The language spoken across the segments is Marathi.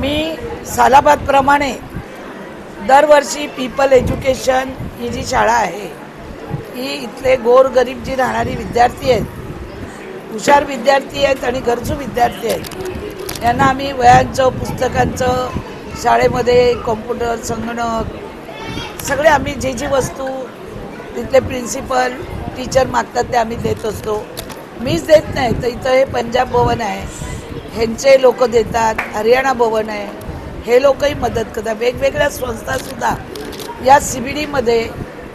मी सालाबादप्रमाणे दरवर्षी पीपल एज्युकेशन ही जी शाळा आहे ही इथले गोरगरीब जी राहणारी विद्यार्थी आहेत हुशार विद्यार्थी आहेत आणि गरजू विद्यार्थी आहेत यांना आम्ही वयांचं पुस्तकांचं शाळेमध्ये कॉम्प्युटर संगणक सगळे आम्ही जे जी वस्तू तिथले प्रिन्सिपल टीचर मागतात ते आम्ही देत असतो. मीच देत नाही तर इथं हे पंजाब भवन आहे. ह्यांचे लोक देतात हरियाणा भवन आहे. हे लोकही मदत करतात. वेगवेगळ्या संस्थासुद्धा या सी बी डीमध्ये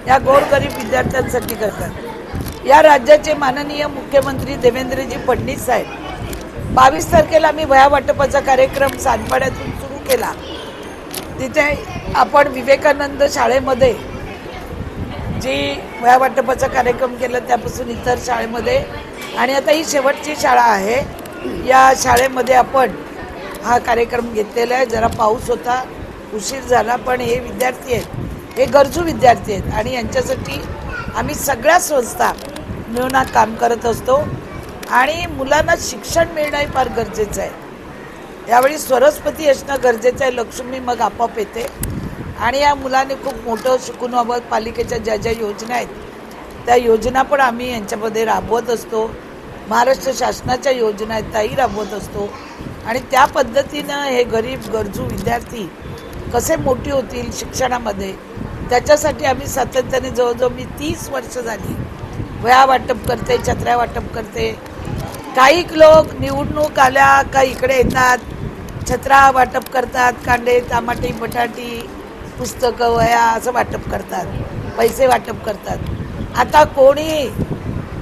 या गोरगरीब विद्यार्थ्यांसाठी करतात. या राज्याचे माननीय मुख्यमंत्री देवेंद्रजी फडणवीस साहेब बावीस तारखेला आम्ही वयावाटपाचा कार्यक्रम सानपाड्यातून सुरू केला. तिथे आपण विवेकानंद शाळेमध्ये जी वया वाटपाचा कार्यक्रम केला त्यापासून इतर शाळेमध्ये. आणि आता ही शेवटची शाळा आहे. या शाळेमध्ये आपण हा कार्यक्रम घेतलेला आहे. जरा पाऊस होता उशीर झाला पण हे विद्यार्थी आहेत. हे गरजू विद्यार्थी आहेत आणि यांच्यासाठी आम्ही सगळ्या संस्था मिळून हा काम करत असतो. आणि मुलांना शिक्षण मिळणंही फार गरजेचं आहे. यावेळी सरस्वती असणं गरजेचं आहे. लक्ष्मी मग आपोआप येते. आणि या मुलाने खूप मोठं शिकून व्हावं पालिकेच्या ज्या ज्या योजना आहेत त्या योजना पण आम्ही यांच्यामध्ये राबवत असतो. महाराष्ट्र शासनाच्या योजना आहेत त्याही राबवत असतो. आणि त्या पद्धतीनं हे गरीब गरजू विद्यार्थी कसे मोठे होतील शिक्षणामध्ये त्याच्यासाठी आम्ही सातत्याने जवळजवळ मी तीस वर्ष झाली. वया वाटप करते छत्र्या वाटप करते. काही लोक निवडणूक आल्या का इकडे येतात छत्रा वाटप करतात कांदे तामाटी बटाटी पुस्तकं वया असं वाटप करतात पैसे वाटप करतात. आता कोणी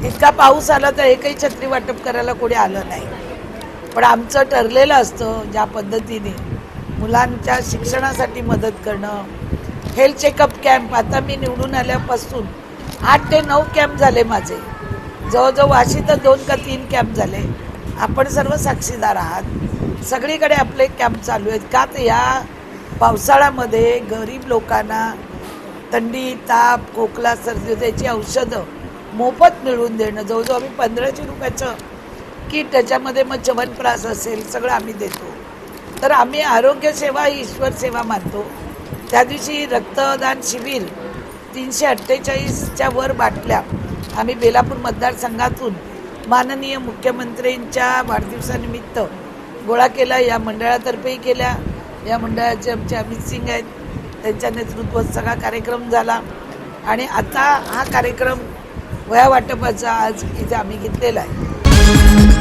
इतका पाऊस आला तर एकही छत्री वाटप करायला कोणी आलं नाही. पण आमचं ठरलेलं असतं ज्या पद्धतीने मुलांच्या शिक्षणासाठी मदत करणं हेल्थ चेकअप कॅम्प आता मी निवडून आल्यापासून आठ ते नऊ कॅम्प झाले माझे. जवळजवळ वाशी तर दोन का तीन कॅम्प झाले. आपण सर्व साक्षीदार आहात. सगळीकडे आपले कॅम्प चालू आहेत. का तर या पावसाळ्यामध्ये गरीब लोकांना थंडी ताप खोकला सर्दी त्याची औषधं मोफत मिळवून देणं जवळजवळ आम्ही पंधराशे रुपयाचं की त्याच्यामध्ये मग चवनप्रास असेल सगळं आम्ही देतो. तर आम्ही आरोग्यसेवा ही ईश्वर सेवा मानतो. त्या दिवशी रक्तदान शिबिर तीनशे अठ्ठेचाळीसच्या वर बाटल्या आम्ही बेलापूर मतदारसंघातून माननीय मुख्यमंत्र्यांच्या वाढदिवसानिमित्त गोळा केला. या मंडळातर्फेही केल्या. या मंडळाचे आमचे अमित सिंग आहेत. त्यांच्या नेतृत्वात सगळा कार्यक्रम झाला. आणि आता हा कार्यक्रम वया वाटपाचा आज इथे आम्ही घेतलेला आहे.